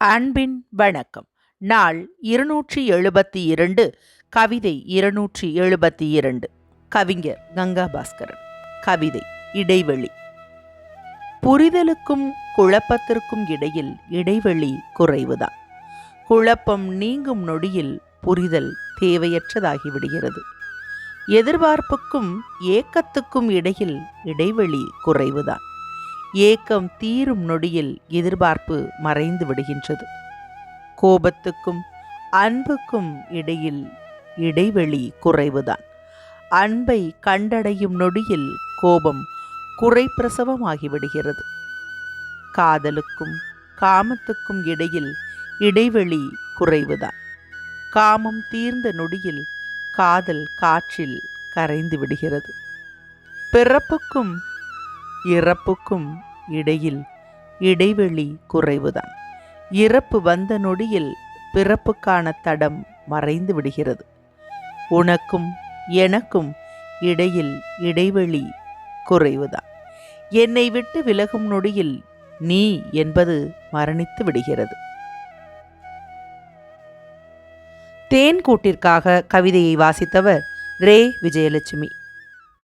அன்பின் வணக்கம். நாள் இருநூற்றி எழுபத்தி இரண்டு கவிதை இருநூற்றி எழுபத்தி இரண்டு கவிஞர் கங்கா பாஸ்கரன். கவிதை இடைவெளி. புரிதலுக்கும் குழப்பத்திற்கும் இடையில் இடைவெளி குறைவுதான். குழப்பம் நீங்கும் நொடியில் புரிதல் தேவையற்றதாகிவிடுகிறது. எதிர்பார்ப்புக்கும் ஏக்கத்துக்கும் இடையில் இடைவெளி குறைவுதான். ஏக்கம் தீரும் நொடியில் எதிர்பார்ப்பு மறைந்து விடுகின்றது. கோபத்துக்கும் அன்புக்கும் இடையில் இடைவெளி குறைவுதான். அன்பை கண்டடையும் நொடியில் கோபம் குறைப்பிரசவமாகிவிடுகிறது காதலுக்கும் காமத்துக்கும் இடையில் இடைவெளி குறைவுதான். காமம் தீர்ந்த நொடியில் காதல் காற்றில் கரைந்து விடுகிறது. பிறப்புக்கும் இறப்புக்கும் இடையில் இடைவெளி குறைவுதான். இறப்பு வந்த நொடியில் பிறப்புக்கான தடம் மறைந்து விடுகிறது. உனக்கும் எனக்கும் இடையில் இடைவெளி குறைவுதான். என்னை விட்டு விலகும் நொடியில் நீ என்பது மரணித்து விடுகிறது. தேன் கூட்டிற்காக கவிதையை வாசித்தவர் ரே. விஜயலட்சுமி.